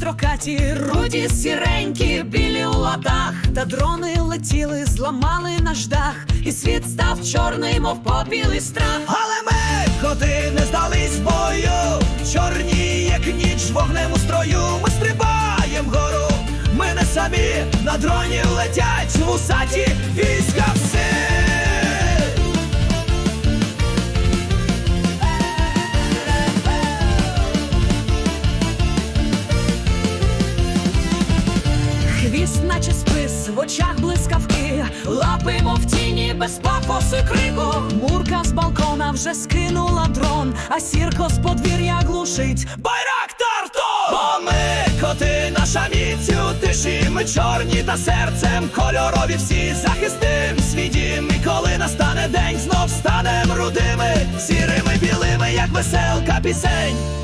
строкаті, руді сіренькі, білі у латах, та дрони летіли, зламали наш дах, і світ став чорний, мов попілий страх. Але ми, коти, не здались в бою, чорні, як ніч вогнем у строю. Ми стрибаєм вгору, ми не самі на дроні летять вусаті війська Хвіст, наче спис, в очах блискавки, лапи, мов тіні, без пафосу й крику. Мурка з балкона вже скинула дрон, а сірко з подвір'я глушить. Байрактар то! Бо ми, коти, наша міць у тиші, ми чорні та серцем кольорові всі захистим свій дім. І коли настане день, знов станем рудими, сірими, білими, як веселка пісень.